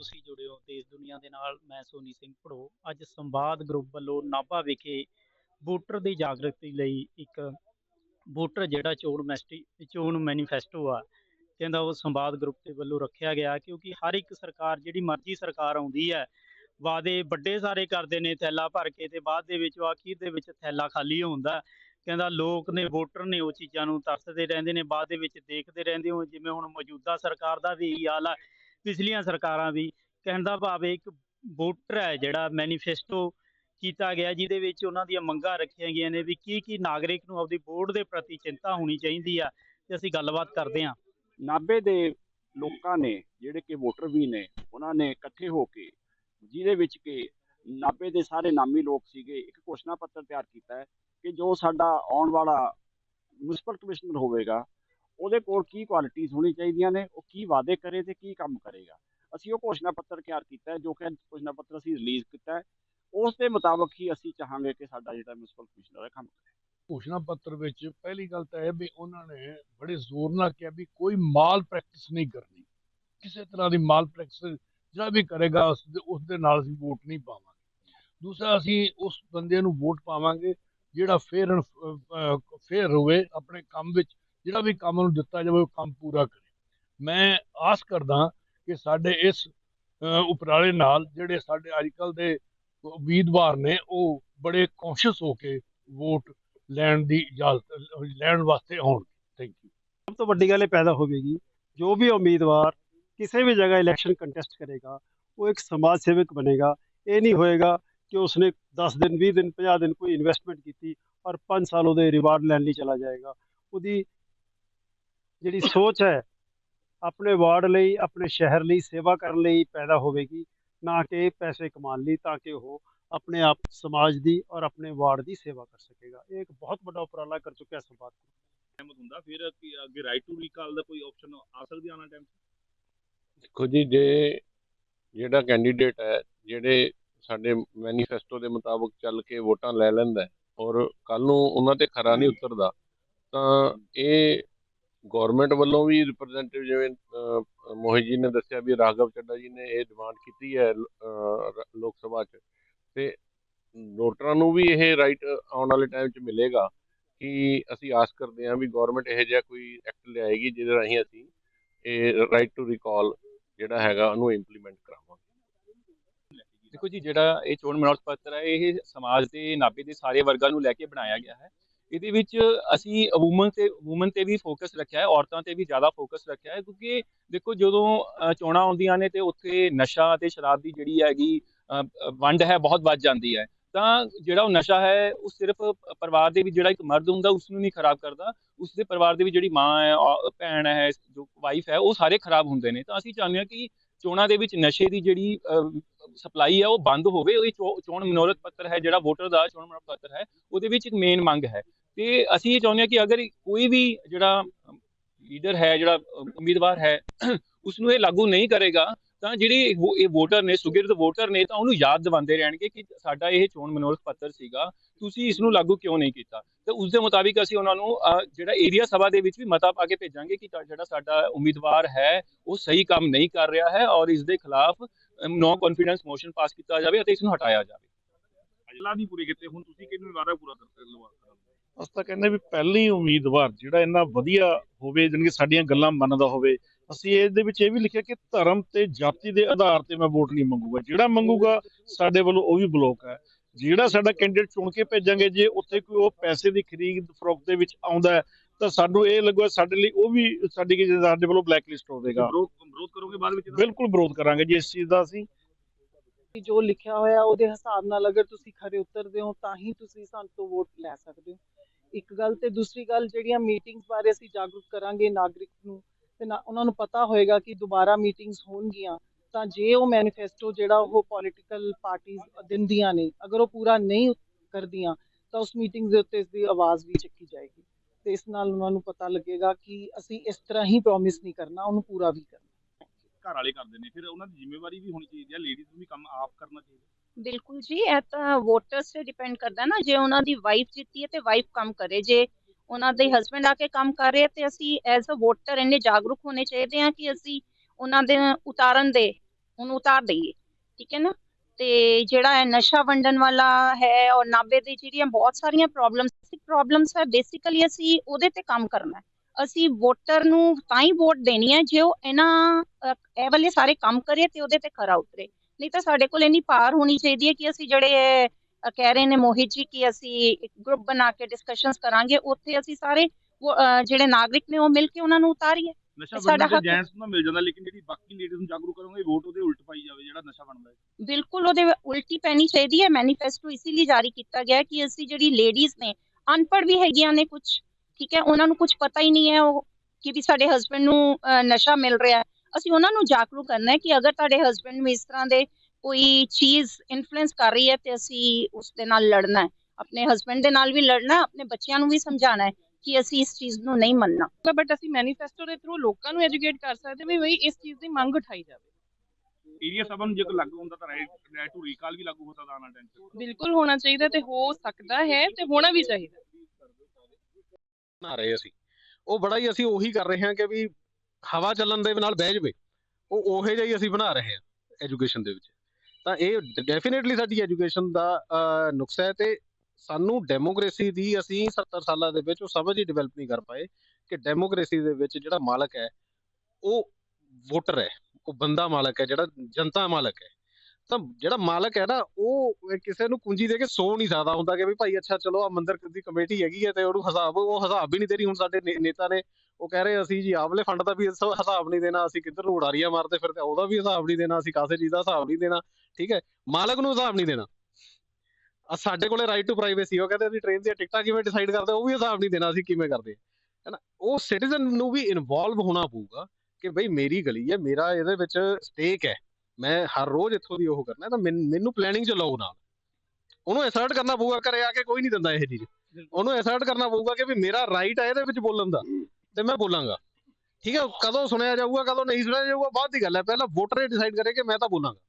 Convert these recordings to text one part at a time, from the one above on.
ਤੁਸੀਂ ਜੁੜੇ ਹੋ ਦੇਸ਼ ਦੁਨੀਆ ਦੇ ਨਾਲ, ਮੈਂ ਸੋਨੀ ਸਿੰਘ ਭੜੋ। ਅੱਜ ਸੰਵਾਦ ਗਰੁੱਪ ਵੱਲੋਂ ਨਾਭਾ ਵਿਖੇ ਵੋਟਰ ਦੀ ਜਾਗਰਤੀ ਲਈ ਇੱਕ ਵੋਟਰ ਜਿਹੜਾ ਚੋਣ ਮੈਸਟੀ ਚੋਣ ਮੈਨੀਫੈਸਟੋ ਆ, ਕਹਿੰਦਾ ਉਹ ਸੰਵਾਦ ਗਰੁੱਪ ਦੇ ਵੱਲੋਂ ਰੱਖਿਆ ਗਿਆ, ਕਿਉਂਕਿ ਹਰ ਇੱਕ ਸਰਕਾਰ, ਜਿਹੜੀ ਮਰਜ਼ੀ ਸਰਕਾਰ ਆਉਂਦੀ ਹੈ, ਵਾਅਦੇ ਵੱਡੇ ਸਾਰੇ ਕਰਦੇ ਨੇ, ਥੈਲਾ ਭਰ ਕੇ ਤੇ ਬਾਅਦ ਦੇ ਵਿੱਚ ਉਹ ਦੇ ਵਿੱਚ ਥੈਲਾ ਖਾਲੀ ਹੁੰਦਾ। ਕਹਿੰਦਾ ਲੋਕ ਨੇ, ਵੋਟਰ ਨੇ ਉਹ ਚੀਜ਼ਾਂ ਨੂੰ ਤਰਸਦੇ ਰਹਿੰਦੇ ਨੇ, ਬਾਅਦ ਦੇ ਵਿੱਚ ਦੇਖਦੇ ਰਹਿੰਦੇ ਹੋ, ਜਿਵੇਂ ਹੁਣ ਮੌਜੂਦਾ ਸਰਕਾਰ ਦਾ ਵੀ ਇਹੀ ਹਾਲ ਆ ਪਿਛਲੀਆਂ ਸਰਕਾਰਾਂ ਦੀ ਕਹਿਣ ਦਾ ਭਾਵ ਇੱਕ ਵੋਟਰ ਹੈ ਜਿਹੜਾ ਮੈਨੀਫੈਸਟੋ ਕੀਤਾ ਗਿਆ, ਜਿਹਦੇ ਵਿੱਚ ਉਹਨਾਂ ਦੀਆਂ ਮੰਗਾਂ ਰੱਖੀਆਂ ਗਈਆਂ ਨੇ ਵੀ ਕੀ ਕੀ ਨਾਗਰਿਕ ਨੂੰ ਆਪਦੀ ਵੋਟ ਦੇ ਪ੍ਰਤੀ ਚਿੰਤਾ ਹੋਣੀ ਚਾਹੀਦੀ ਆ, ਤੇ ਅਸੀਂ ਗੱਲਬਾਤ ਕਰਦੇ ਹਾਂ। ਨਾਭੇ ਦੇ ਲੋਕਾਂ ਨੇ, ਜਿਹੜੇ ਕਿ ਵੋਟਰ ਵੀ ਨੇ, ਉਹਨਾਂ ਨੇ ਇਕੱਠੇ ਹੋ ਕੇ, ਜਿਹਦੇ ਵਿੱਚ ਕਿ ਨਾਭੇ ਦੇ ਸਾਰੇ ਨਾਮੀ ਲੋਕ ਸੀਗੇ, ਇੱਕ ਘੋਸ਼ਣਾ ਪੱਤਰ ਤਿਆਰ ਕੀਤਾ ਹੈ ਕਿ ਜੋ ਸਾਡਾ ਆਉਣ ਵਾਲਾ ਮਿਊਨਿਸਪਲ ਕਮਿਸ਼ਨਰ ਹੋਵੇਗਾ ਉਹਦੇ ਕੋਲ ਕੀ ਕੁਆਲਿਟੀਆਂ ਹੋਣੀ ਚਾਹੀਦੀਆਂ ਨੇ, ਉਹ ਕੀ ਵਾਅਦੇ ਕਰੇ ਤੇ ਕੀ ਕੰਮ ਕਰੇਗਾ। ਅਸੀਂ ਉਹ ਘੋਸ਼ਣਾ ਪੱਤਰ ਤਿਆਰ ਕੀਤਾ ਹੈ, ਜੋ ਕਿ ਘੋਸ਼ਣਾ ਪੱਤਰ ਅਸੀਂ ਰਿਲੀਜ਼ ਕੀਤਾ ਹੈ। ਉਸ ਦੇ ਮੁਤਾਬਕ ਹੀ ਅਸੀਂ ਚਾਹਾਂਗੇ ਕਿ ਸਾਡਾ ਜਿਹੜਾ ਮਿਊਨਿਸਪਲ ਕਮਿਸ਼ਨਰ ਹੈ, ਕੰਮ ਕਰੇ। ਘੋਸ਼ਣਾ ਪੱਤਰ ਵਿੱਚ ਪਹਿਲੀ ਗੱਲ ਤਾਂ ਇਹ ਵੀ ਉਹਨਾਂ ਨੇ ਬੜੇ ਜ਼ੋਰ ਨਾਲ ਕਿਹਾ ਵੀ ਕੋਈ ਮਾਲ ਪ੍ਰੈਕਟਿਸ ਨਹੀਂ ਕਰਨੀ। ਕਿਸੇ ਤਰ੍ਹਾਂ ਦੀ ਮਾਲ ਪ੍ਰੈਕਟਿਸ ਜਿਹੜਾ ਵੀ ਕਰੇਗਾ, ਉਸ ਦੇ ਉਸ ਦੇ ਨਾਲ ਅਸੀਂ ਵੋਟ ਨਹੀਂ ਪਾਵਾਂਗੇ। ਦੂਸਰਾ, ਅਸੀਂ ਉਸ ਬੰਦੇ ਨੂੰ ਵੋਟ ਪਾਵਾਂਗੇ ਜਿਹੜਾ ਫੇਅਰ ਐਂਡ ਫੇਅਰ ਹੋਵੇ ਆਪਣੇ ਕੰਮ ਵਿੱਚ। ਜਿਹੜਾ ਵੀ ਕੰਮ ਨੂੰ ਦਿੱਤਾ ਜਾਵੇ, ਉਹ ਕੰਮ ਪੂਰਾ ਕਰੇ। ਮੈਂ ਆਸ ਕਰਦਾ ਕਿ ਸਾਡੇ ਇਸ ਉਪਰਾਲੇ ਨਾਲ ਜਿਹੜੇ ਸਾਡੇ ਅੱਜਕੱਲ ਦੇ ਉਮੀਦਵਾਰ ਨੇ, ਉਹ ਬੜੇ ਕੌਨਸ਼ੀਅਸ ਹੋ ਕੇ ਵੋਟ ਲੈਣ ਦੀ ਇਜਾਜ਼ਤ, ਲੈਣ ਵਾਸਤੇ ਆਉਣ। ਥੈਂਕ ਯੂ ਸਭ ਤੋਂ ਵੱਡੀ ਗੱਲ ਇਹ ਪੈਦਾ ਹੋਵੇਗੀ, ਜੋ ਵੀ ਉਮੀਦਵਾਰ ਕਿਸੇ ਵੀ ਜਗ੍ਹਾ ਇਲੈਕਸ਼ਨ ਕੰਟੈਸਟ ਕਰੇਗਾ, ਉਹ ਇੱਕ ਸਮਾਜ ਸੇਵਕ ਬਣੇਗਾ। ਇਹ ਨਹੀਂ ਹੋਏਗਾ ਕਿ ਉਸਨੇ 10 ਦਿਨ 20 ਦਿਨ 50 ਦਿਨ ਕੋਈ ਇਨਵੈਸਟਮੈਂਟ ਕੀਤੀ ਔਰ 5 ਸਾਲ ਉਹਦੇ ਰਿਵਾਰਡ ਲੈਣ ਲਈ ਚਲਾ ਜਾਏਗਾ। ਉਹਦੀ ਜਿਹੜੀ ਸੋਚ ਹੈ ਆਪਣੇ ਵਾਰਡ ਲਈ ਆਪਣੇ ਸ਼ਹਿਰ ਲਈ ਸੇਵਾ ਕਰਨ ਲਈ ਪੈਦਾ ਹੋਵੇਗੀ। ਨਾ ਕਿ ਪੈਸੇ ਕਮਾਉਣ ਲਈ ਤਾਂ ਕਿ ਉਹ ਆਪਣੇ ਆਪ ਸਮਾਜ ਦੀ ਔਰ ਆਪਣੇ ਵਾਰਡ ਦੀ ਸੇਵਾ ਕਰ ਸਕੇਗਾ। ਇਹ ਇੱਕ ਬਹੁਤ ਵੱਡਾ ਉਪਰਾਲਾ ਕਰ ਚੁੱਕਿਆ ਸੰਵਾਦ ਸਹਿਮਤ ਹੁੰਦਾ ਫਿਰ ਕੀ ਅੱਗੇ ਰਾਈਟ ਟੂ ਰੀਕਾਲ ਦਾ ਕੋਈ ਆਪਸ਼ਨ ਆ ਸਕਦੀ ਵਾਲੇ ਟਾਈਮ ਦੇਖੋ ਜੀ ਜੇ ਜਿਹੜਾ ਕੈਂਡੀਡੇਟ ਹੈ ਜਿਹੜੇ ਸਾਡੇ ਮੈਨੀਫੈਸਟੋ ਦੇ ਮੁਤਾਬਕ ਚੱਲ ਕੇ ਵੋਟਾਂ ਲੈ ਲੈਂਦਾ ਔਰ ਕੱਲ ਨੂੰ ਉਹਨਾਂ ਤੇ ਖਰਾ ਨਹੀਂ ਉਤਰਦਾ ਤਾਂ ਇਹ ਗਵਰਨਮੈਂਟ ਵੱਲੋਂ ਵੀ ਰਿਪਰੈਜ਼ੈਂਟੇਟਿਵ ਜਿਵੇਂ ਅਹ, ਜੀ ਨੇ ਦੱਸਿਆ ਵੀ ਰਾਘਵ ਚੱਡਾ ਜੀ ਨੇ ਇਹ ਡਿਮਾਂਡ ਕੀਤੀ ਹੈ ਲੋਕ ਸਭਾ 'ਚ। ਤੇ ਵੋਟਰਾਂ ਨੂੰ ਵੀ ਇਹ ਰਾਈਟ ਆਉਣ ਵਾਲੇ ਟਾਈਮ 'ਚ ਮਿਲੇਗਾ ਕਿ ਅਸੀਂ ਆਸ ਕਰਦੇ ਹਾਂ ਵੀ ਗਵਰਨਮੈਂਟ ਇਹੋ ਜਿਹਾ ਕੋਈ ਐਕਟ ਲਿਆਏਗੀ ਜਿਹਦੇ ਰਾਹੀਂ ਅਸੀਂ ਇਹ ਰਾਈਟ ਟੂ ਰੀਕਾਲ ਜਿਹੜਾ ਹੈਗਾ ਉਹਨੂੰ ਇੰਪਲੀਮੈਂਟ ਕਰਾਵਾਂਗੇ। ਦੇਖੋ ਜੀ ਜਿਹੜਾ ਇਹ ਚੋਣ ਮਨੋਰਥ ਪੱਤਰ ਹੈ ਇਹ ਸਮਾਜ ਦੇ ਨਾਭੇ ਦੇ ਸਾਰੇ ਵਰਗਾਂ ਨੂੰ ਲੈ ਕੇ ਬਣਾਇਆ ਗਿਆ ਹੈ। ਇਹਦੇ ਵਿੱਚ ਅਸੀਂ ਵੂਮਨ ਤੇ ਵੂਮਨ ਤੇ ਵੀ ਫੋਕਸ ਰੱਖਿਆ ਹੈ, ਔਰਤਾਂ ਤੇ ਵੀ ਜ਼ਿਆਦਾ ਫੋਕਸ ਰੱਖਿਆ ਹੈ, ਕਿਉਂਕਿ ਦੇਖੋ ਜਦੋਂ ਚੋਣਾਂ ਆਉਂਦੀਆਂ ਨੇ ਤੇ ਉੱਥੇ ਨਸ਼ਾ ਤੇ ਸ਼ਰਾਬ ਦੀ ਜਿਹੜੀ ਹੈਗੀ ਵੰਡ ਹੈ, ਬਹੁਤ ਵੱਧ ਜਾਂਦੀ ਹੈ। ਤਾਂ ਜਿਹੜਾ ਉਹ ਨਸ਼ਾ ਹੈ, ਉਹ ਸਿਰਫ ਪਰਿਵਾਰ ਦੇ ਵਿੱਚ ਜਿਹੜਾ ਇੱਕ ਮਰਦ ਹੁੰਦਾ ਉਸ ਨੂੰ ਨਹੀਂ ਖਰਾਬ ਕਰਦਾ। ਉਸ ਦੇ ਪਰਿਵਾਰ ਦੇ ਵਿੱਚ ਜਿਹੜੀ ਮਾਂ ਹੈ ਭੈਣ ਹੈ, ਜੋ ਵਾਈਫ ਹੈ, ਉਹ ਸਾਰੇ ਖਰਾਬ ਹੁੰਦੇ ਨੇ। ਤਾਂ ਅਸੀਂ ਚਾਹੁੰਦੇ ਹਾਂ ਕਿ ਚੋਣਾਂ ਦੇ ਵਿੱਚ ਨਸ਼ੇ ਦੀ ਜਿਹੜੀ ਸਪਲਾਈ ਹੈ, ਉਹ ਬੰਦ ਹੋਵੇ। ਉਹਦੀ ਚੋ- ਚੋਣ ਮਨੋਰਥ ਪੱਤਰ ਹੈ, ਜਿਹੜਾ ਵੋਟਰ ਦਾ ਚੋਣ ਮਨੋਰਥ ਪੱਤਰ ਹੈ, ਉਹਦੇ ਵਿੱਚ ਇੱਕ ਮੇਨ ਮੰਗ ਹੈ। ਤੇ ਅਸੀਂ ਇਹ ਚਾਹੁੰਦੇ ਹਾਂ ਕਿ ਅਗਰ ਕੋਈ ਵੀ ਜਿਹੜਾ ਲੀਡਰ ਹੈ, ਜਿਹੜਾ ਉਮੀਦਵਾਰ ਹੈ ਉਸ ਨੂੰ ਇਹ ਲਾਗੂ ਨਹੀਂ ਕਰੇਗਾ, ਤਾਂ ਜਿਹੜੇ ਇਹ ਵੋਟਰ ਨੇ, ਸੁਗਿਰਦ ਵੋਟਰ ਨੇ, ਤਾਂ ਉਹਨੂੰ ਯਾਦ ਦਿਵਾਉਂਦੇ ਰਹਿਣਗੇ ਕਿ ਸਾਡਾ ਇਹ ਚੋਣ ਮਨੋਰਥ ਪੱਤਰ ਸੀਗਾ, ਤੁਸੀਂ ਇਸ ਨੂੰ ਲਾਗੂ ਕਿਉਂ ਨਹੀਂ ਕੀਤਾ? ਤੇ ਉਸ ਦੇ ਮੁਤਾਬਿਕ ਅਸੀਂ ਉਹਨਾਂ ਨੂੰ ਜਿਹੜਾ ਏਰੀਆ ਸਭਾ ਦੇ ਵਿੱਚ ਵੀ ਮਤਾ ਪਾ ਕੇ ਭੇਜਾਂਗੇ ਕਿ ਜਿਹੜਾ ਸਾਡਾ ਉਮੀਦਵਾਰ ਹੈ, ਉਹ ਸਹੀ ਕੰਮ ਨਹੀਂ ਕਰ ਰਿਹਾ ਹੈ ਔਰ ਇਸ ਦੇ ਖਿਲਾਫ ਨੋ ਕੌਨਫੀਡੈਂਸ ਮੋਸ਼ਨ ਪਾਸ ਕੀਤਾ ਜਾਵੇ ਅਤੇ ਇਸ ਨੂੰ ਹਟਾਇਆ ਜਾਵੇ। ਅਜਲਾ ਨਹੀਂ ਪੂਰੇ ਕੀਤੇ, ਹੁਣ ਤੁਸੀਂ ਕਿਹਨੂੰ ਵਾਰਾ ਪੂਰਾ ਕਰ ਲਵਾ ਅਸੀਂ ਤਾਂ ਕਹਿੰਦੇ ਵੀ ਪਹਿਲੀ ਉਮੀਦਵਾਰ ਜਿਹੜਾ ਇੰਨਾ ਵਧੀਆ ਹੋਵੇ ਜਾਣੀ ਕਿ ਸਾਡੀਆਂ ਗੱਲਾਂ ਮੰਨਦਾ ਹੋਵੇ ਅਸੀਂ ਇਹਦੇ ਵਿੱਚ ਇਹ ਵੀ ਲਿਖਿਆ ਕਿ ਧਰਮ ਤੇ ਜਾਤੀ ਦੇ ਆਧਾਰ ਤੇ ਮੈਂ ਵੋਟ ਨਹੀਂ ਮੰਗੂਗਾ। ਜਿਹੜਾ ਮੰਗੂਗਾ ਸਾਡੇ ਵੱਲੋਂ ਉਹ ਵੀ ਬਲੋਕ ਹੈ। ਜਿਹੜਾ ਸਾਡਾ ਕੈਂਡੀਡੇਟ ਚੁਣ ਕੇ ਭੇਜਾਂਗੇ ਜੇ ਉੱਥੇ ਕੋਈ ਉਹ ਪੈਸੇ ਦੀ ਖਰੀਦ ਫਰੋਖਤ ਦੇ ਵਿੱਚ ਆਉਂਦਾ ਹੈ ਤਾਂ ਸਾਨੂੰ ਇਹ ਲੱਗੂਗਾ ਸਾਡੇ ਲਈ ਉਹ ਵੀ ਸਾਡੀ ਕਿ ਸਾਡੇ ਵੱਲੋਂ ਬਲੈਕ ਲਿਸਟ ਹੋਵੇਗਾ। ਵਿਰੋਧ ਕਰੋਗੇ ਬਾਅਦ ਵਿੱਚ? ਬਿਲਕੁਲ ਵਿਰੋਧ ਕਰਾਂਗੇ ਜੀ ਇਸ ਚੀਜ਼ ਦਾ ਅਸੀਂ। ਜੋ ਲਿਖਿਆ ਹੋਇਆ ਉਹਦੇ ਹਿਸਾਬ ਨਾਲ ਅਗਰ ਤੁਸੀਂ ਖਰੇ ਉਤਰਦੇ ਹੋ ਤਾਂ ਹੀ ਤੁਸੀਂ ਸਾਨੂੰ ਤੋਂ ਵੋਟ ਲੈ ਸਕਦੇ ਹੋ। ਇੱਕ ਗੱਲ ਤੇ ਦੂਸਰੀ ਗੱਲ ਜਿਹੜੀਆਂ ਮੀਟਿੰਗਸ ਬਾਰੇ ਅਸੀਂ ਜਾਗਰੂਕ ਕਰਾਂਗੇ ਨਾਗਰਿਕ ਨੂੰ, ਤੇ ਉਹਨਾਂ ਨੂੰ ਪਤਾ ਹੋਏਗਾ ਕਿ ਦੁਬਾਰਾ ਮੀਟਿੰਗਸ ਹੋਣਗੀਆਂ, ਤਾਂ ਜੇ ਉਹ ਮੈਨੀਫੈਸਟੋ ਜਿਹੜਾ ਉਹ ਪੋਲੀਟੀਕਲ ਪਾਰਟੀਆਂ ਦਿੰਦੀਆਂ ਨੇ, ਅਗਰ ਉਹ ਪੂਰਾ ਨਹੀਂ ਕਰਦੀਆਂ, ਤਾਂ ਉਸ ਮੀਟਿੰਗ ਦੇ ਉੱਤੇ ਇਸ ਦੀ ਆਵਾਜ਼ ਵੀ ਚੱਕੀ ਜਾਏਗੀ। ਤੇ ਇਸ ਨਾਲ ਉਹਨਾਂ ਨੂੰ ਪਤਾ ਲੱਗੇਗਾ ਕਿ ਅਸੀਂ ਇਸ ਤਰ੍ਹਾਂ ਹੀ ਪ੍ਰੋਮਿਸ ਨਹੀਂ ਕਰਨਾ, ਉਹਨੂੰ ਪੂਰਾ ਵੀ ਕਰਨਾ। ਘਰ ਵਾਲੇ ਕਰਦੇ ਨੇ, ਫਿਰ ਉਹਨਾਂ ਦੀ ਜ਼ਿੰਮੇਵਾਰੀ ਵੀ ਹੋਣੀ ਚਾਹੀਦੀ ਹੈ ਲੇਡੀਜ਼ ਨੂੰ ਵੀ ਕੰਮ ਆਪ ਕਰਨਾ ਚਾਹੀਦਾ। ਬਿਲਕੁਲ ਜੀ, ਇਹ ਤਾਂ ਵੋਟਰਸ ਤੇ ਡਿਪੈਂਡ ਕਰਦਾ ਨਾ, ਜੇ ਉਹਨਾਂ ਦੀ ਵਾਈਫ ਜਿੱਤੀ ਹੈ ਤੇ ਵਾਈਫ ਕੰਮ ਕਰੇ, ਜੇ ਉਹਨਾਂ ਦੇ ਹਸਬੰਡ ਆ ਕੇ ਕੰਮ ਕਰ ਰਹੇ ਤੇ ਅਸੀਂ ਐਜ਼ ਅ ਵੋਟਰ ਇੰਨੇ ਜਾਗਰੂਕ ਹੋਣੇ ਚਾਹੀਦੇ ਆ ਕਿ ਅਸੀਂ ਉਹਨਾਂ ਦੇ ਉਤਾਰਨ ਦੇ, ਉਹਨੂੰ ਉਤਾਰ ਦਈਏ, ਠੀਕ ਹੈ ਨਾ? ਤੇ ਜਿਹੜਾ ਹੈ ਨਸ਼ਾ ਵੰਡਣ ਵਾਲਾ ਹੈ ਔਰ ਨਾਭੇ ਦੀ ਜਿਹੜੀਆਂ ਬਹੁਤ ਸਾਰੀਆਂ ਪ੍ਰੋਬਲਮਸ ਪ੍ਰੋਬਲਮਸ ਹੈ ਬੇਸਿਕਲੀ ਅਸੀਂ ਉਹਦੇ ਤੇ ਕੰਮ ਕਰਨਾ ਅਸੀਂ ਵੋਟਰ ਨੂੰ ਤਾਂ ਹੀ ਵੋਟ ਦੇਣੀ ਹੈ ਜੇ ਉਹ ਇਹਨਾਂ ਇਹ ਵਾਲੇ ਸਾਰੇ ਕੰਮ ਕਰੇ ਤੇ ਉਹਦੇ ਤੇ ਖਰਾ ਉਤਰੇ। ਨਹੀਂ ਤਾਂ ਸਾਡੇ ਕੋਲ ਇੰਨੀ ਪਾਰ ਹੋਣੀ ਚਾਹੀਦੀ ਹੈ ਕਿ ਅਸੀਂ ਜਿਹੜੇ ਕਹਿ ਰਹੇ ਨੇ ਮੋਹਿਤ ਜੀ ਕਿ ਅਸੀਂ ਇੱਕ ਗਰੁੱਪ ਬਣਾ ਕੇ ਡਿਸਕਸ਼ਨਸ ਕਰਾਂਗੇ ਉੱਥੇ ਅਸੀਂ ਸਾਰੇ ਜਿਹੜੇ ਨਾਗਰਿਕ ਨੇ ਉਹ ਮਿਲ ਕੇ ਉਹਨਾਂ ਨੂੰ ਉਤਾਰੀਏ। ਨਸ਼ਾ ਹੱਕ ਤੇ। ਜੈਂਟਸ ਨੂੰ ਮਿਲ ਜਾਂਦਾ ਲੇਕਿਨ ਜਿਹੜੀ ਬਾਕੀ ਲੇਡੀਜ਼ ਨੂੰ ਜਾਗਰੂਕ ਕਰੋਗੇ ਵੋਟ ਉਹਦੇ ਉਲਟ ਪਾਈ ਜਾਵੇ ਜਿਹੜਾ ਨਸ਼ਾ ਬਣਦਾ ਹੈ। ਬਿਲਕੁਲ ਉਹਦੇ ਉਲਟੀ ਪੈਣੀ ਚਾਹੀਦੀ ਹੈ। ਮੈਨੀਫੈਸਟੋ ਇਸੀਲੀ ਜਾਰੀ ਕੀਤਾ ਗਿਆ ਕਿ ਅਸੀਂ ਜਿਹੜੀ ਲੇਡੀਜ਼ ਨੇ ਅਨਪੜ੍ਹ ਵੀ ਹੈਗੀਆਂ ਨੇ ਕੁਝ ਠੀਕ ਹੈ ਉਹਨਾਂ ਨੂੰ ਕੁਝ ਪਤਾ ਹੀ ਨਹੀਂ ਹੈ ਉਹ ਕਿ ਵੀ ਸਾਡੇ ਹਸਬੰਡ ਨੂੰ ਨਸ਼ਾ ਮਿਲ ਰਿਹਾ ਹੈ। ਅਸੀਂ ਉਹਨਾਂ ਨੂੰ ਜਾਗਰੂਕ ਕਰਨਾ ਹੈ ਕਿ ਅਗਰ ਤੁਹਾਡੇ ਹਸਬੰਡ ਨੂੰ ਇਸ ਤਰ੍ਹਾਂ ਦੇ ਕੋਈ ਚੀਜ਼ ਇਨਫਲੂਐਂਸ ਕਰ ਰਹੀ ਹੈ ਤੇ ਅਸੀਂ ਉਸ ਦੇ ਨਾਲ ਲੜਨਾ ਹੈ। ਆਪਣੇ ਹਸਬੰਡ ਦੇ ਨਾਲ ਵੀ ਲੜਨਾ ਹੈ ਆਪਣੇ ਬੱਚਿਆਂ ਨੂੰ ਵੀ ਸਮਝਾਉਣਾ ਹੈ ਕਿ ਅਸੀਂ ਇਸ ਚੀਜ਼ ਨੂੰ ਨਹੀਂ ਮੰਨਣਾ। ਬਟ ਅਸੀਂ ਮੈਨੀਫੈਸਟੋ ਦੇ ਥਰੂ ਲੋਕਾਂ ਨੂੰ ਐਜੂਕੇਟ ਕਰ ਸਕਦੇ ਵੀ ਬਈ ਇਸ ਚੀਜ਼ ਦੀ ਮੰਗ ਉਠਾਈ ਜਾਵੇ। ਏਰੀਆ ਸਭਾ ਨੂੰ ਜੇਕਰ ਲਾਗੂ ਹੁੰਦਾ ਤਾਂ ਰਾਈਟ ਰਾਈਟ ਟੂ ਰੀਕਾਲ ਵੀ ਲਾਗੂ ਹੋ ਸਕਦਾ ਆਣਾ ਤੇ। ਬਿਲਕੁਲ ਹੋਣਾ ਚਾਹੀਦਾ ਤੇ ਹੋ ਸਕਦਾ ਹੈ ਤੇ ਹੋਣਾ ਵੀ ਚਾਹੀਦਾ। ਬਣਾ ਰਹੇ ਅਸੀਂ। ਉਹ ਬੜਾ ਹੀ ਅਸੀਂ ਉਹੀ ਕਰ ਰਹੇ ਹਾਂ ਕਿ ਵੀ ਹਵਾ ਚੱਲਣ ਦੇ ਨਾਲ ਬਹਿ ਜਵੇ ਉਹ ਉਹੇ ਜਿਹਾ ਅਸੀਂ ਬਣਾ ਰਹੇ ਹਾਂ ਐਜੂਕੇਸ਼ਨ ਦੇ ਵਿੱਚ। ਤਾਂ ਇਹ ਡੈਫੀਨੇਟਲੀ ਸਾਡੀ ਐਜੂਕੇਸ਼ਨ ਦਾ ਅਹ, ਹੈ ਤੇ ਸਾਨੂੰ ਡੈਮੋਕ੍ਰੇਸੀ ਦੀ ਅਸੀਂ 70 ਸਾਲਾਂ ਦੇ ਵਿੱਚ ਉਹ ਸਮਝ ਹੀ ਡਿਵੈਲਪ ਨਹੀਂ ਕਰ ਪਾਏ ਕਿ ਡੈਮੋਕ੍ਰੇਸੀ ਦੇ ਵਿੱਚ ਜਿਹੜਾ ਮਾਲਕ ਹੈ ਉਹ ਵੋਟਰ ਹੈ ਉਹ ਬੰਦਾ ਮਾਲਕ ਹੈ ਜਿਹੜਾ ਜਨਤਾ ਮਾਲਕ ਹੈ। ਤਾਂ ਜਿਹੜਾ ਮਾਲਕ ਹੈ ਨਾ ਉਹ ਕਿਸੇ ਨੂੰ ਕੁੰਜੀ ਦੇ ਕੇ ਸੋ ਨਹੀਂ ਸਕਦਾ ਹੁੰਦਾ ਕਿ ਵੀ ਭਾਈ ਅੱਛਾ ਚਲੋ ਆ ਮੰਦਿਰ ਦੀ ਕਮੇਟੀ ਹੈਗੀ ਹੈ ਤੇ ਉਹਨੂੰ ਹਿਸਾਬ ਉਹ ਹਿਸਾਬ ਵੀ ਨਹੀਂ ਦੇ ਰਹੀ। ਹੁਣ ਸਾਡੇ ਨੇਤਾ ਨੇ ਉਹ ਕਹਿ ਰਹੇ ਅਸੀਂ ਜੀ ਆਵਲੇ ਫੰਡ ਦਾ ਵੀ ਹਿਸ- ਹਿਸਾਬ ਨਹੀਂ ਦੇਣਾ ਅਸੀਂ ਕਿੱਧਰ ਨੂੰ ਉਡਾਰੀਆਂ ਮਾਰਦੇ ਫਿਰਦੇ ਉਹਦਾ ਵੀ ਹਿਸਾਬ ਨਹੀਂ ਦੇਣਾ ਅਸੀਂ ਕਾਸੇ ਚੀਜ਼ ਦਾ ਹਿਸਾਬ ਨਹੀਂ ਦੇਣਾ ਠੀਕ ਹੈ ਮਾਲਕ ਨੂੰ ਹਿਸਾਬ ਨਹੀਂ ਦੇਣਾ। ਆ ਸਾਡੇ ਕੋਲੇ ਰਾਈਟ ਟੂ ਪ੍ਰਾਈਵੇਸੀ ਉਹ ਕਹਿੰਦੇ ਅਸੀਂ ਟ੍ਰੇਨ ਦੀਆਂ ਟਿਕਟਾਂ ਕਿਵੇਂ ਡਿਸਾਈਡ ਕਰਦੇ ਉਹ ਵੀ ਹਿਸਾਬ ਨਹੀਂ ਦੇਣਾ ਅਸੀਂ ਕਿਵੇਂ ਕਰਦੇ ਹਾਂ। ਹੈ ਨਾ ਉਹ ਸਿਟੀਜ਼ਨ ਨੂੰ ਵੀ ਇਨਵੋਲਵ ਹੋਣਾ ਪਊਗਾ ਕਿ ਬਈ ਮੇਰੀ ਗਲੀ ਹੈ ਮੇਰਾ ਇਹਦੇ ਵਿੱਚ ਸਟੇਕ ਹੈ ਮੈਂ ਹਰ ਰੋਜ਼ ਇੱਥੋਂ ਦੀ ਉਹ ਕਰਨਾ ਤਾਂ ਮੈਨ- ਮੈਨੂੰ ਪਲੈਨਿੰਗ ਚ ਲਾਓ ਨਾਲ। ਉਹਨੂੰ ਅਸਰਟ ਕਰਨਾ ਪਊਗਾ ਘਰੇ ਆ ਕੇ ਕੋਈ ਨਹੀਂ ਦਿੰਦਾ ਇਹ ਚੀਜ਼। ਉਹਨੂੰ ਅਸਰਟ ਕਰਨਾ ਪਊਗਾ ਕਿ ਵੀ ਮੇਰਾ ਰਾਈਟ ਹੈ ਇਹਦੇ ਵਿੱਚ ਬੋਲਣ ਦਾ। ਤੇ ਮੈਂ ਬੋਲਾਂਗਾ। ਠੀਕ ਹੈ ਕਦੋਂ ਸੁਣਿਆ ਜਾਊਗਾ ਕਦੋਂ ਨਹੀਂ ਸੁਣਿਆ ਜਾਊਗਾ ਬਾਅਦ ਦੀ ਗੱਲ ਹੈ। ਪਹਿਲਾਂ ਵੋਟਰ ਹੀ ਡਿਸਾਈਡ ਕਰੇ ਕਿ ਮੈਂ ਤਾਂ ਬੋਲਾਂਗਾ।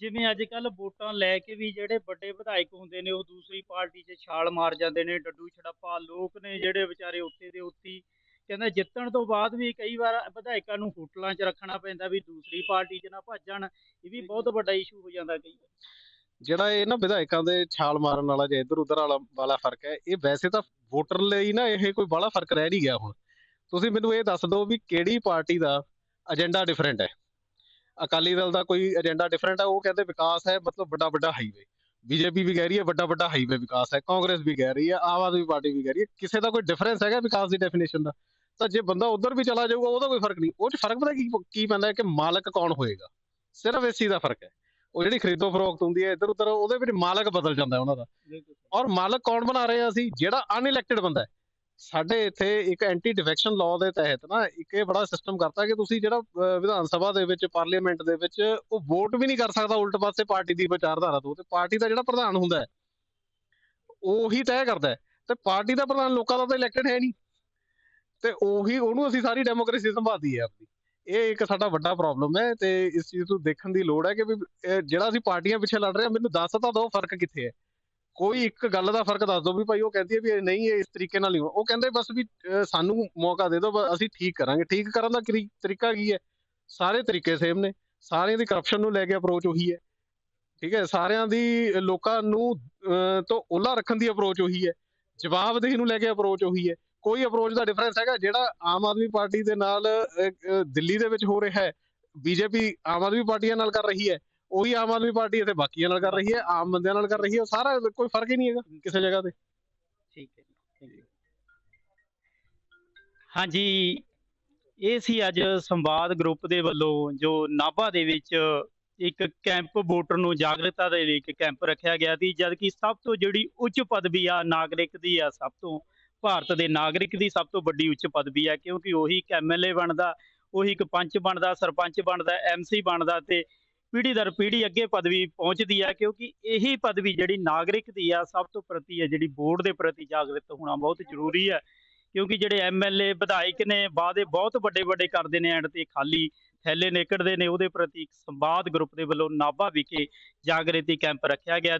ਜਿਵੇਂ ਅੱਜ ਕੱਲ ਵੋਟਾਂ ਲੈ ਕੇ ਵੀ ਜਿਹੜੇ ਵੱਡੇ ਵਿਧਾਇਕ ਹੁੰਦੇ ਨੇ ਉਹ ਦੂਸਰੀ ਪਾਰਟੀ 'ਚ ਛਾਲ ਮਾਰ ਜਾਂਦੇ ਨੇ ਡੱਡੂ ਛੜੱਪਾ ਲੋਕ ਨੇ ਜਿਹੜੇ ਵਿਚਾਰੇ ਉੱਥੇ ਦੇ ਹੀ ਕਹਿੰਦਾ ਜਿੱਤਣ ਤੋਂ ਬਾਅਦ ਵੀ ਕਈ ਵਾਰ ਵਿਧਾਇਕਾਂ ਨੂੰ ਹੋਟਲਾਂ 'ਚ ਰੱਖਣਾ ਪੈਂਦਾ ਵੀ ਦੂਸਰੀ ਪਾਰਟੀ 'ਚ ਨਾ ਭੱਜਣ। ਇਹ ਵੀ ਬਹੁਤ ਵੱਡਾ ਇਸ਼ੂ ਹੋ ਜਾਂਦਾ ਕਈ ਵਾਰ। ਜਿਹੜਾ ਇਹ ਨਾ ਵਿਧਾਇਕਾਂ ਦੇ ਛਾਲ ਮਾਰਨ ਵਾਲਾ ਜਾਂ ਇੱਧਰ ਉੱਧਰ ਵਾਲਾ ਵਾਲਾ ਫ਼ਰਕ ਹੈ ਇਹ ਵੈਸੇ ਤਾਂ ਵੋਟਰ ਲਈ ਨਾ ਇਹ ਕੋਈ ਬੜਾ ਫ਼ਰਕ ਰਹਿ ਨਹੀਂ ਗਿਆ ਹੁਣ। ਤੁਸੀਂ ਮੈਨੂੰ ਇਹ ਦੱਸ ਦਿਓ ਵੀ ਕਿਹੜੀ ਪਾਰਟੀ ਦਾ ਏਜੰਡਾ ਡਿਫਰੈਂਟ ਹੈ। ਅਕਾਲੀ ਦਲ ਦਾ ਕੋਈ ਏਜੰਡਾ ਡਿਫਰੈਂਟ ਹੈ ਉਹ ਕਹਿੰਦੇ ਵਿਕਾਸ ਹੈ ਮਤਲਬ ਵੱਡਾ ਵੱਡਾ ਹਾਈਵੇ ਬੀਜੇਪੀ ਵੀ ਕਹਿ ਰਹੀ ਹੈ ਵੱਡਾ ਵੱਡਾ ਹਾਈਵੇ ਵਿਕਾਸ ਹੈ ਕਾਂਗਰਸ ਵੀ ਕਹਿ ਰਹੀ ਹੈ ਆਮ ਆਦਮੀ ਪਾਰਟੀ ਵੀ ਕਹਿ ਰਹੀ ਹੈ। ਕਿਸੇ ਦਾ ਕੋਈ ਡਿਫਰੈਂਸ ਹੈਗਾ ਵਿਕਾਸ ਦੀ ਡੈਫੀਨੇਸ਼ਨ ਦਾ? ਤਾਂ ਜੇ ਬੰਦਾ ਉਧਰ ਵੀ ਚਲਾ ਜਾਊਗਾ ਉਹਦਾ ਕੋਈ ਫ਼ਰਕ ਨਹੀਂ। ਉਹ ਚ ਫ਼ਰਕ ਪਤਾ ਕੀ ਕੀ ਪੈਂਦਾ ਹੈ ਕਿ ਮਾਲਕ ਕੌਣ ਹੋਏਗਾ? ਸਿਰਫ ਇਸ ਚੀਜ਼ ਦਾ ਫ਼ਰਕ ਹੈ। ਉਹ ਜਿਹੜੀ ਖਰੀਦੋ ਫਰੋਖਤ ਹੁੰਦੀ ਹੈ ਇੱਧਰ ਉੱਧਰ ਉਹਦੇ ਵਿੱਚ ਮਾਲਕ ਬਦਲ ਜਾਂਦਾ ਹੈ ਉਹਨਾਂ ਦਾ। ਔਰ ਮਾਲਕ ਕੌਣ ਬਣਾ ਰਹੇ ਆ ਅਸੀਂ? ਜਿਹੜਾ ਅਨਇਲੈਕਟਡ ਬੰਦਾ ਹੈ। ਸਾਡੇ ਇੱਥੇ ਇੱਕ ਐਂਟੀ ਡਿਫੈਕਸ਼ਨ ਲਾਅ ਦੇ ਤਹਿਤ ਨਾ ਇੱਕ ਇਹ ਬੜਾ ਸਿਸਟਮ ਕਰਤਾ ਕਿ ਤੁਸੀਂ ਜਿਹੜਾ ਵਿਧਾਨ ਸਭਾ ਦੇ ਵਿੱਚ ਪਾਰਲੀਮੈਂਟ ਦੇ ਵਿੱਚ ਉਹ ਵੋਟ ਵੀ ਨਹੀਂ ਕਰ ਸਕਦਾ ਉਲਟ ਪਾਸੇ ਪਾਰਟੀ ਦੀ ਵਿਚਾਰਧਾਰਾ ਤੋਂ ਤੇ ਪਾਰਟੀ ਦਾ ਜਿਹੜਾ ਪ੍ਰਧਾਨ ਹੁੰਦਾ ਹੈ, ਉਹੀ ਤੈਅ ਕਰਦਾ ਹੈ ਤੇ ਪਾਰਟੀ ਦਾ ਪ੍ਰਧਾਨ ਲੋਕਾਂ ਦਾ ਤਾਂ ਇਲੈਕਟਡ ਹੈ ਨਹੀਂ ਤੇ ਉਹੀ ਉਹਨੂੰ ਅਸੀਂ ਸਾਰੀ ਡੈਮੋਕ੍ਰੇਸੀ ਸੰਭਾਲਦੀ ਹੈ ਆਪਣੀ। ਇਹ ਇੱਕ ਸਾਡਾ ਵੱਡਾ ਪ੍ਰੋਬਲਮ ਹੈ ਤੇ ਇਸ ਚੀਜ਼ ਨੂੰ ਦੇਖਣ ਦੀ ਲੋੜ ਹੈ ਕਿ ਵੀ ਇਹ ਜਿਹੜਾ ਅਸੀਂ ਪਾਰਟੀਆਂ ਪਿੱਛੇ ਲੜ ਰਹੇ ਹਾਂ, ਮੈਨੂੰ ਦੱਸ ਤਾਂ ਦਿਓ ਫ਼ਰਕ ਕਿੱਥੇ ਹੈ। ਕੋਈ ਇੱਕ ਗੱਲ ਦਾ ਫ਼ਰਕ ਦੱਸ ਦਿਓ ਵੀ ਭਾਈ ਉਹ ਕਹਿੰਦੀ ਹੈ ਵੀ ਇਹ ਨਹੀਂ, ਇਹ ਇਸ ਤਰੀਕੇ ਨਾਲ ਨਹੀਂ ਹੋਣਾ। ਉਹ ਕਹਿੰਦੇ ਬਸ ਵੀ ਸਾਨੂੰ ਮੌਕਾ ਦੇ ਦਿਓ ਅਸੀਂ ਠੀਕ ਕਰਾਂਗੇ। ਠੀਕ ਕਰਨ ਦਾ ਕਰੀ- ਤਰੀਕਾ ਕੀ ਹੈ? ਸਾਰੇ ਤਰੀਕੇ ਸੇਮ ਨੇ। ਸਾਰਿਆਂ ਦੀ ਕਰਪਸ਼ਨ ਨੂੰ ਲੈ ਕੇ ਅਪਰੋਚ ਉਹੀ ਹੈ। ਠੀਕ ਹੈ? ਸਾਰਿਆਂ ਦੀ, ਲੋਕਾਂ ਨੂੰ ਤੋਂ ਓਲਾ ਰੱਖਣ ਦੀ ਅਪਰੋਚ ਉਹੀ ਹੈ। ਜਵਾਬਦੇਹੀ ਨੂੰ ਲੈ ਕੇ ਅਪਰੋਚ ਉਹੀ ਹੈ। ਕੋਈ ਅਪਰੋਚ ਦਾ ਡਿਫਰੈਂਸ ਹੈਗਾ, ਜਿਹੜਾ ਆਮ ਆਦਮੀ ਪਾਰਟੀ ਦੇ ਨਾਲ ਦਿੱਲੀ ਦੇ ਵਿੱਚ ਹੋ ਰਿਹਾ ਹੈ। ਬੀਜੇਪੀ ਆਮ ਆਦਮੀ ਪਾਰਟੀਆਂ ਨਾਲ ਕਰ ਰਹੀ ਹੈ। ਉਹੀ ਆਮ ਆਦਮੀ ਪਾਰਟੀ ਇੱਥੇ ਬਾਕੀਆਂ ਨਾਲ ਕਰ ਰਹੀ ਹੈ, ਆਮ ਬੰਦਿਆਂ ਨਾਲ ਕਰ ਰਹੀ ਹੈ, ਉਹ ਸਾਰਾ ਕੋਈ ਫ਼ਰਕ ਹੀ ਨਹੀਂ ਹੈਗਾ ਕਿਸੇ ਜਗ੍ਹਾ ਤੇ। ਠੀਕ ਹੈ ਥੈਂਕ ਯੂ ਹਾਂਜੀ, ਇਹ ਸੀ ਅੱਜ ਸੰਵਾਦ ਗਰੁੱਪ ਦੇ ਵੱਲੋਂ ਜੋ ਨਾਭਾ ਦੇ ਵਿੱਚ ਇੱਕ ਕੈਂਪ ਵੋਟਰ ਨੂੰ ਜਾਗਰੂਕਤਾ ਦੇ ਲਈ ਇੱਕ ਕੈਂਪ ਰੱਖਿਆ ਗਿਆ ਸੀ ਜਦ ਕਿ ਸਭ ਤੋਂ ਜਿਹੜੀ ਉੱਚ ਪਦਵੀ ਆ ਨਾਗਰਿਕ ਦੀ ਆ, ਸਭ ਤੋਂ ਭਾਰਤ ਦੇ ਨਾਗਰਿਕ ਦੀ ਸਭ ਤੋਂ ਵੱਡੀ ਉੱਚ ਪਦਵੀ ਆ, ਕਿਉਂਕਿ ਉਹੀ ਇੱਕ ਐਮਐਲਏ ਬਣਦਾ, ਉਹੀ ਇੱਕ ਪੰਚ ਬਣਦਾ, ਸਰਪੰਚ ਬਣਦਾ ਐਮਸੀ ਬਣਦਾ ਤੇ ਪੀੜ੍ਹੀ ਦਰ ਪੀੜ੍ਹੀ ਅੱਗੇ ਪਦਵੀ ਪਹੁੰਚਦੀ ਹੈ ਕਿਉਂਕਿ ਇਹੀ ਪਦਵੀ ਜਿਹੜੀ ਨਾਗਰਿਕ ਦੀ ਆ, ਸਭ ਤੋਂ ਪ੍ਰਤੀ ਹੈ ਜਿਹੜੀ ਬੋਰਡ ਦੇ ਪ੍ਰਤੀ ਜਾਗਰੂਕ ਹੋਣਾ ਬਹੁਤ ਜ਼ਰੂਰੀ ਹੈ ਕਿਉਂਕਿ ਜਿਹੜੇ ਐਮਐਲਏ ਵਿਧਾਇਕ ਨੇ, ਵਾਅਦੇ ਬਹੁਤ ਵੱਡੇ ਵੱਡੇ ਕਰਦੇ ਨੇ ਐਂਡ ਤੇ ਖਾਲੀ ਥੈਲੇ ਨਿਕਲਦੇ ਨੇ, ਉਹਦੇ ਪ੍ਰਤੀ ਇੱਕ ਸੰਵਾਦ ਗਰੁੱਪ ਦੇ ਵੱਲੋਂ ਨਾਭਾ ਵਿਖੇ ਜਾਗਰਤੀ ਕੈਂਪ ਰੱਖਿਆ ਗਿਆ।